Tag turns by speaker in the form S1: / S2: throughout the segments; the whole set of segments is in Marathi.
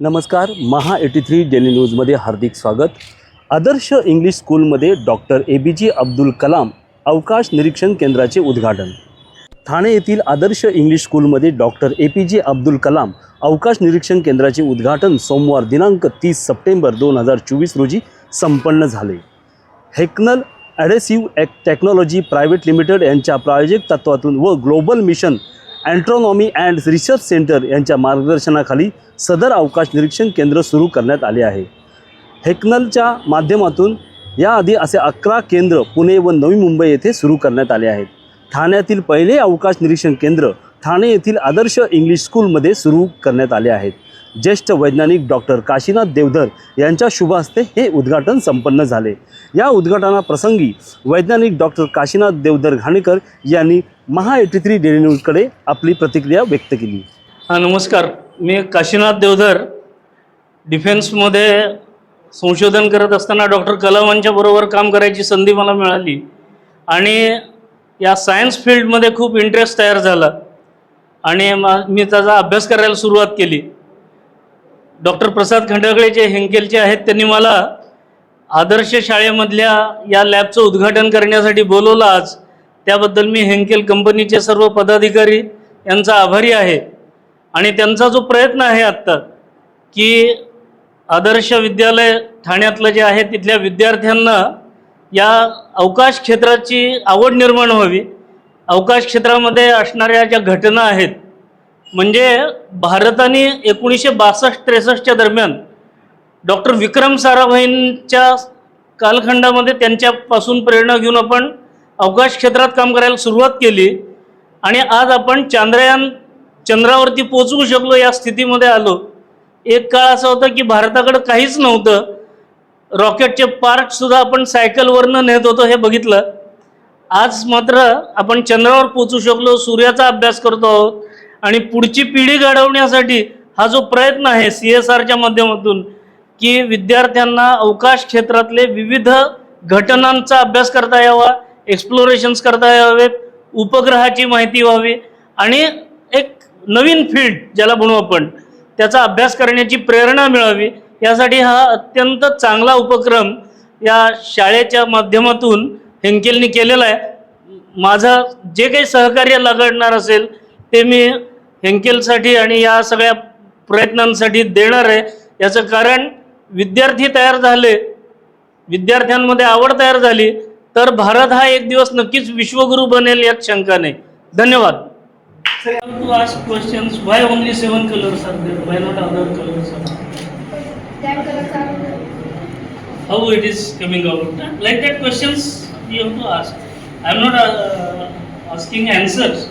S1: नमस्कार महा एटी थ्री डेली न्यूजमध्ये हार्दिक स्वागत. आदर्श इंग्लिश स्कूलमध्ये doctor A B J Abdul Kalam अवकाश निरीक्षण केंद्राचे उद्घाटन. ठाणे येथील आदर्श इंग्लिश स्कूलमध्ये doctor A P J Abdul Kalam अवकाश निरीक्षण केंद्राचे उद्घाटन सोमवार दिनांक तीस सप्टेंबर दोन हजार चोवीस रोजी संपन्न झाले. हेकनल ॲडेसिव्ह ॲक टेक्नॉलॉजी प्रायव्हेट लिमिटेड यांच्या प्रायोजक तत्वातून व global mission astronomy and research centre यांच्या मार्गदर्शनाखाली सदर अवकाश निरीक्षण केंद्र सुरू करण्यात आले आहे. हेकनलच्या माध्यमातून याआधी असे अकरा केंद्र पुणे व नवी मुंबई येथे सुरू करण्यात आले आहेत. ठाण्यातील पहिले अवकाश निरीक्षण केंद्र ठाणे येथील आदर्श इंग्लिश स्कूलमध्ये सुरू करण्यात आले आहेत. ज्येष्ठ वैज्ञानिक डॉक्टर काशीनाथ देवधर यांच्या शुभ हस्ते हे उद्घाटन संपन्न झाले. या उद्घाटनाप्रसंगी वैज्ञानिक डॉक्टर काशीनाथ देवधर घाणेकर यांनी महा एटी थ्री डेली न्यूजकडे आपली प्रतिक्रिया व्यक्त केली.
S2: हां नमस्कार. मी काशीनाथ देवधर डिफेन्समध्ये संशोधन करत असताना डॉक्टर कलामांच्या बरोबर काम करायची संधी मला मिळाली. आणि या सायन्स फील्डमध्ये खूप इंटरेस्ट तयार झाला. आणि मा मी त्याचा अभ्यास करायला सुरुवात केली. डॉक्टर प्रसाद खंडागळे जे हेंकेलचे आहेत त्यांनी मला आदर्श शाळेमधल्या या लॅबचं उद्घाटन करण्यासाठी बोलवलं आज. त्याबद्दल मी हेंकेल कंपनीचे सर्व पदाधिकारी यांचा आभारी आहे. आणि त्यांचा जो प्रयत्न आहे आत्ता की आदर्श विद्यालय ठाण्यातलं जे आहे तिथल्या विद्यार्थ्यांना या अवकाश क्षेत्राची आवड निर्माण व्हावी. अवकाश क्षेत्रामध्ये असणाऱ्या ज्या घटना आहेत म्हणजे भारताने एकोणीसशे बासष्ट त्रेसष्टच्या दरम्यान डॉक्टर विक्रम साराभाईंच्या कालखंडामध्ये त्यांच्यापासून प्रेरणा घेऊन आपण अवकाश क्षेत्रात काम करायला सुरुवात केली आणि आज आपण चांद्रयान चंद्रावरती पोचवू शकलो या स्थितीमध्ये आलो. एक काळ असा होता की भारताकडं काहीच नव्हतं. रॉकेटचे पार्टसुद्धा आपण सायकलवरनं नेत होतो हे बघितलं. आज मात्र आपण चंद्रावर पोचू शकलो सूर्याचा अभ्यास करतो आहोत आणि पुढची पिढी घडवण्यासाठी हा जो प्रयत्न आहे सी एस आरच्या माध्यमातून की विद्यार्थ्यांना अवकाश क्षेत्रातले विविध घटनांचा अभ्यास करता यावा एक्सप्लोरेशन्स करता यावेत उपग्रहाची माहिती व्हावी आणि एक नवीन फील्ड ज्याला म्हणू आपण त्याचा अभ्यास करण्याची प्रेरणा मिळावी यासाठी हा अत्यंत चांगला उपक्रम या शाळेच्या माध्यमातून हेंकेलनी केलेला आहे. माझं जे काही सहकार्य लागणार असेल ते मी हेंकेलसाठी आणि या सगळ्या प्रयत्नांसाठी देणार आहे. याचं कारण विद्यार्थी तयार झाले विद्यार्थ्यांमध्ये आवड तयार झाली तर भारत हा एक दिवस नक्कीच विश्वगुरु बनेल यात शंका नाही धन्यवाद to ask questions why only seven colours are there why not other colours
S3: That color are
S2: how it is coming out. Like that questions you have to ask. I am not uh, asking answers.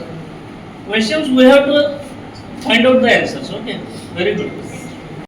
S2: Questions we have to find out the answers. Okay, very good.